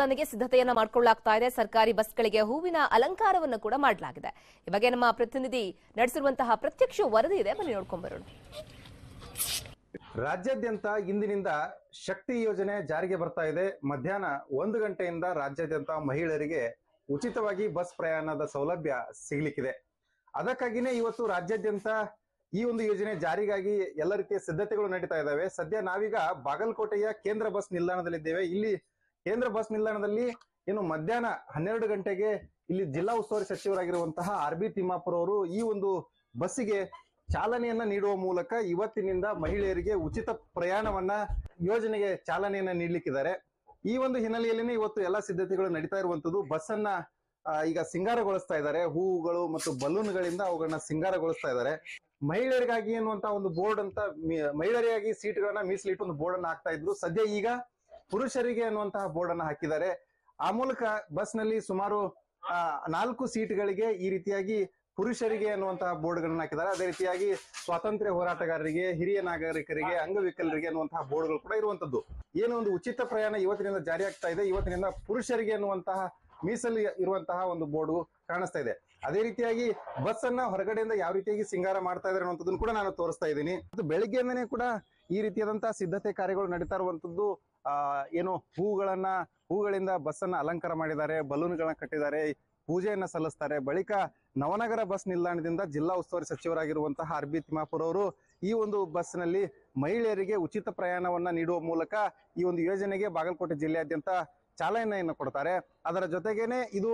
ಚಾಲನೆಗೆ ಸಿದ್ಧತೆಯನ್ನ ಮಾಡಿಕೊಳ್ಳಲಾಗ್ತಾ ಇದೆ. ಸರ್ಕಾರಿ ಬಸ್ಗಳಿಗೆ ಹೂವಿನ ಅಲಂಕಾರವನ್ನು ಕೂಡ ಮಾಡಲಾಗಿದೆ. ಈ ಬಗ್ಗೆ ನಮ್ಮ ಪ್ರತಿನಿಧಿ ನಡೆಸಿರುವಂತಹ ಪ್ರತ್ಯಕ್ಷ ವರದಿ ಇದೆ. ಬನ್ನಿ ನೋಡ್ಕೊಂಡ್ ಬರೋಣ. ರಾಜ್ಯಾದ್ಯಂತ ಇಂದಿನಿಂದ ಶಕ್ತಿ ಯೋಜನೆ ಜಾರಿಗೆ ಬರ್ತಾ ಇದೆ. ಮಧ್ಯಾಹ್ನ ಒಂದು ಗಂಟೆಯಿಂದ ರಾಜ್ಯಾದ್ಯಂತ ಮಹಿಳೆಯರಿಗೆ ಉಚಿತವಾಗಿ ಬಸ್ ಪ್ರಯಾಣದ ಸೌಲಭ್ಯ ಸಿಗ್ಲಿಕ್ಕಿದೆ. ಅದಕ್ಕಾಗಿನೇ ಇವತ್ತು ರಾಜ್ಯಾದ್ಯಂತ ಈ ಒಂದು ಯೋಜನೆ ಜಾರಿಗಾಗಿ ಎಲ್ಲ ರೀತಿಯ ಸಿದ್ಧತೆಗಳು ನಡೀತಾ ಇದ್ದಾವೆ. ಸದ್ಯ ನಾವೀಗ ಬಾಗಲಕೋಟೆಯ ಕೇಂದ್ರ ಬಸ್ ನಿಲ್ದಾಣದಲ್ಲಿದ್ದೇವೆ. ಇಲ್ಲಿ ಕೇಂದ್ರ ಬಸ್ ನಿಲ್ದಾಣದಲ್ಲಿ ಏನು ಮಧ್ಯಾಹ್ನ ಹನ್ನೆರಡು ಗಂಟೆಗೆ ಇಲ್ಲಿ ಜಿಲ್ಲಾ ಉಸ್ತುವಾರಿ ಸಚಿವರಾಗಿರುವಂತಹ ಆರ್ ಬಿ ತಿಮ್ಮಾಪುರ ಅವರು ಈ ಒಂದು ಬಸ್ಸಿಗೆ ಚಾಲನೆಯನ್ನ ನೀಡುವ ಮೂಲಕ ಇವತ್ತಿನಿಂದ ಮಹಿಳೆಯರಿಗೆ ಉಚಿತ ಪ್ರಯಾಣವನ್ನ ಯೋಜನೆಗೆ ಚಾಲನೆಯನ್ನ ನೀಡಲಿಕ್ಕಿದ್ದಾರೆ. ಈ ಒಂದು ಹಿನ್ನೆಲೆಯಲ್ಲಿ ಇವತ್ತು ಎಲ್ಲಾ ಸಿದ್ಧತೆಗಳು ನಡೀತಾ ಇರುವಂತದ್ದು ಬಸ್ ಅನ್ನ ಈಗ ಸಿಂಗಾರಗೊಳಿಸ್ತಾ ಇದ್ದಾರೆ. ಹೂವುಗಳು ಮತ್ತು ಬಲೂನ್ಗಳಿಂದ ಅವುಗಳನ್ನ ಸಿಂಗಾರಗೊಳಿಸ್ತಾ ಇದ್ದಾರೆ. ಮಹಿಳೆಯರಿಗಾಗಿ ಅನ್ನುವಂತ ಒಂದು ಬೋರ್ಡ್ ಅಂತ ಮಹಿಳೆಯರಿಗಾಗಿ ಸೀಟ್ಗಳನ್ನ ಮೀಸಲಿಟ್ಟು ಒಂದು ಬೋರ್ಡ್ ಅನ್ನ ಹಾಕ್ತಾ ಇದ್ರು. ಸದ್ಯ ಈಗ ಪುರುಷರಿಗೆ ಅನ್ನುವಂತಹ ಬೋರ್ಡ್ ಅನ್ನ ಹಾಕಿದ್ದಾರೆ. ಆ ಮೂಲಕ ಬಸ್ನಲ್ಲಿ ಸುಮಾರು ನಾಲ್ಕು ಸೀಟ್ಗಳಿಗೆ ಈ ರೀತಿಯಾಗಿ ಪುರುಷರಿಗೆ ಅನ್ನುವಂತಹ ಬೋರ್ಡ್ಗಳನ್ನು ಹಾಕಿದ್ದಾರೆ. ಅದೇ ರೀತಿಯಾಗಿ ಸ್ವಾತಂತ್ರ್ಯ ಹೋರಾಟಗಾರರಿಗೆ, ಹಿರಿಯ ನಾಗರಿಕರಿಗೆ, ಅಂಗವಿಕಲರಿಗೆ ಅನ್ನುವಂತಹ ಬೋರ್ಡ್ಗಳು ಕೂಡ ಇರುವಂತದ್ದು. ಏನು ಒಂದು ಉಚಿತ ಪ್ರಯಾಣ ಇವತ್ತಿನಿಂದ ಜಾರಿ ಆಗ್ತಾ ಇದೆ. ಇವತ್ತಿನಿಂದ ಪುರುಷರಿಗೆ ಅನ್ನುವಂತಹ ಮೀಸಲು ಇರುವಂತಹ ಒಂದು ಬೋರ್ಡ್ ಕಾಣಿಸ್ತಾ ಇದೆ. ಅದೇ ರೀತಿಯಾಗಿ ಬಸ್ ಅನ್ನ ಹೊರಗಡೆಯಿಂದ ಯಾವ ರೀತಿಯಾಗಿ ಸಿಂಗಾರ ಮಾಡ್ತಾ ಇದ್ದಾರೆ ಅನ್ನುವಂಥದ್ದನ್ನು ಕೂಡ ನಾನು ತೋರಿಸ್ತಾ ಇದ್ದೀನಿ. ಮತ್ತು ಬೆಳಿಗ್ಗೆಯಿಂದನೇ ಕೂಡ ಈ ರೀತಿಯಾದಂತಹ ಸಿದ್ಧತೆ ಕಾರ್ಯಗಳು ನಡೀತಾ ಇರುವಂತದ್ದು ಏನು ಹೂಗಳನ್ನ, ಹೂಗಳಿಂದ ಬಸ್ ಅನ್ನ ಅಲಂಕಾರ ಮಾಡಿದ್ದಾರೆ, ಬಲೂನ್ಗಳನ್ನ ಕಟ್ಟಿದ್ದಾರೆ, ಪೂಜೆಯನ್ನ ಸಲ್ಲಿಸ್ತಾರೆ. ಬಳಿಕ ನವನಗರ ಬಸ್ ನಿಲ್ದಾಣದಿಂದ ಜಿಲ್ಲಾ ಉಸ್ತುವಾರಿ ಸಚಿವರಾಗಿರುವಂತಹ ಆರ್ ಬಿ ತಿಮ್ಮಾಪುರ ಅವರು ಈ ಒಂದು ಬಸ್ನಲ್ಲಿ ಮಹಿಳೆಯರಿಗೆ ಉಚಿತ ಪ್ರಯಾಣವನ್ನ ನೀಡುವ ಮೂಲಕ ಈ ಒಂದು ಯೋಜನೆಗೆ ಬಾಗಲಕೋಟೆ ಜಿಲ್ಲೆಯಾದ್ಯಂತ ಚಾಲನೆಯನ್ನು ಕೊಡ್ತಾರೆ. ಅದರ ಜೊತೆಗೇನೆ ಇದು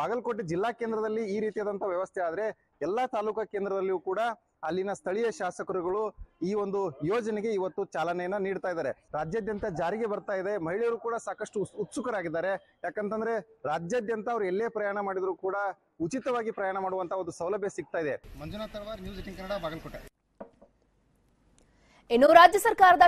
ಬಾಗಲಕೋಟೆ ಜಿಲ್ಲಾ ಕೇಂದ್ರದಲ್ಲಿ ಈ ರೀತಿಯಾದಂತಹ ವ್ಯವಸ್ಥೆ ಆದ್ರೆ ಎಲ್ಲಾ ತಾಲೂಕಾ ಕೇಂದ್ರದಲ್ಲಿಯೂ ಕೂಡ ಅಲ್ಲಿನ ಸ್ಥಳೀಯ ಶಾಸಕರುಗಳು ಈ ಒಂದು ಯೋಜನೆಗೆ ಇವತ್ತು ಚಾಲನೆಯನ್ನ ನೀಡ್ತಾ ಇದ್ದಾರೆ. ರಾಜ್ಯಾದ್ಯಂತ ಜಾರಿಗೆ ಬರ್ತಾ ಇದೆ. ಮಹಿಳೆಯರು ಕೂಡ ಸಾಕಷ್ಟು ಉತ್ಸ್- ಉತ್ಸುಕರಾಗಿದ್ದಾರೆ. ಯಾಕಂತಂದ್ರೆ ರಾಜ್ಯಾದ್ಯಂತ ಅವ್ರು ಎಲ್ಲೇ ಪ್ರಯಾಣ ಮಾಡಿದ್ರು ಕೂಡ ಉಚಿತವಾಗಿ ಪ್ರಯಾಣ ಮಾಡುವಂತ ಒಂದು ಸೌಲಭ್ಯ ಸಿಗ್ತಾ ಇದೆ. ಮಂಜುನಾಥ್ ನ್ಯೂಸ್ ಕನ್ನಡ, ಬಾಗಲಕೋಟೆ. ಇನ್ನು ರಾಜ್ಯ ಸರ್ಕಾರದ